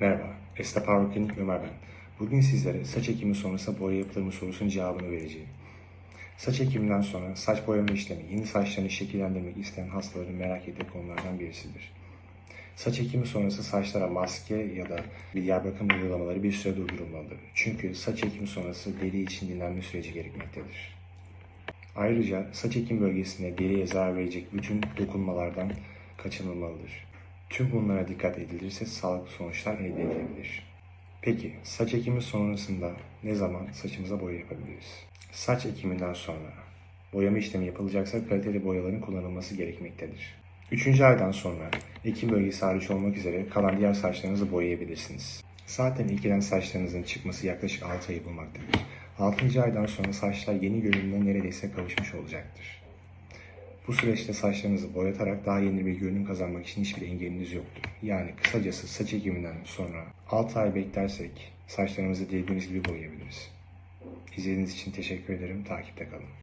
Merhaba, Power Clinic Ömer ben. Bugün sizlere saç ekimi sonrası boya yapılır mı sorusunun cevabını vereceğim. Saç ekiminden sonra saç boyama işlemi yeni saçlarını şekillendirmek isteyen hastaların merak ettiği konulardan birisidir. Saç ekimi sonrası saçlara maske ya da bir yer bakım uygulamaları bir süre durdurulmalıdır. Çünkü saç ekimi sonrası deri için dinlenme süreci gerekmektedir. Ayrıca saç ekim bölgesine deriye zarar verecek bütün dokunmalardan kaçınılmalıdır. Tüm bunlara dikkat edilirse sağlıklı sonuçlar elde edilebilir. Peki saç ekimi sonrasında ne zaman saçımıza boya yapabiliriz? Saç ekiminden sonra boyama işlemi yapılacaksa kaliteli boyaların kullanılması gerekmektedir. Üçüncü aydan sonra ekim bölgesi hariç olmak üzere kalan diğer saçlarınızı boyayabilirsiniz. Zaten ekilen saçlarınızın çıkması yaklaşık 6 ayı bulmaktadır. 6. aydan sonra saçlar yeni görünümüne neredeyse kavuşmuş olacaktır. Bu süreçte saçlarınızı boyatarak daha yeni bir görünüm kazanmak için hiçbir engeliniz yoktur. Yani kısacası saç ekiminden sonra 6 ay beklersek saçlarımızı dilediğimiz gibi boyayabiliriz. İzlediğiniz için teşekkür ederim. Takipte kalın.